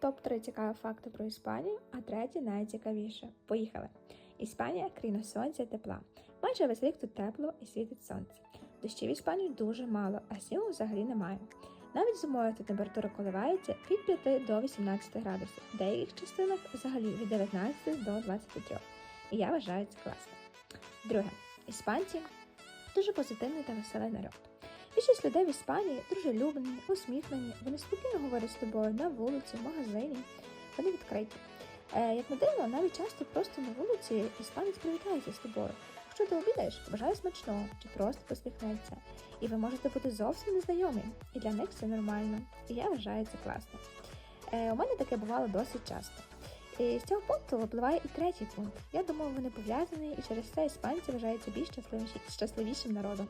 Топ-3 цікаві факти про Іспанію, а третє найцікавіше. Поїхали! Іспанія країна сонця і тепла. Майже весь рік тут тепло і світить сонце. Дощів в Іспанії дуже мало, а снігу взагалі немає. Навіть зимою тут температура коливається від 5 до 18 градусів, в деяких частинах взагалі від 19 до 23. І я вважаю це класно. Друге, іспанці дуже позитивний та веселий народ. Більшість людей в Іспанії дружелюбні, усміхнені, вони спокійно говорять з тобою на вулиці, в магазині, вони відкриті. Е, як не дивно, навіть часто просто на вулиці іспанець привітається з тобою. Якщо ти обідаєш, бажає смачного чи просто посміхнеться. І ви можете бути зовсім незнайомі. І для них це нормально. І я вважаю це класно. Е, у мене таке бувало досить часто. З цього пункту випливає і третій пункт. Я думаю, вони пов'язані, і через це іспанці вважаються більш щасливішим народом.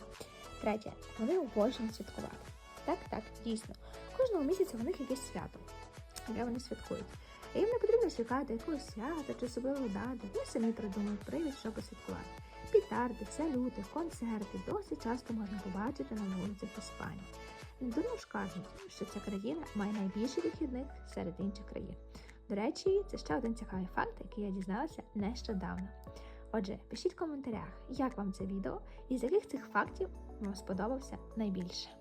Третє, вони обожнюють святкувати. Так, так, дійсно. Кожного місяця у них якесь свято, яке вони святкують. І їм не потрібно чекати якогось свята чи особливого дати. Вони самі придумують привід, щоб посвяткувати. Пітарди, салюти, концерти досить часто можна побачити на вулицях Іспанії. Недурно ж кажуть, що ця країна має найбільше вихідних серед інших країн. До речі, це ще один цікавий факт, який я дізналася нещодавно. Отже, пишіть в коментарях, як вам це відео і з яких цих фактів вам сподобався найбільше.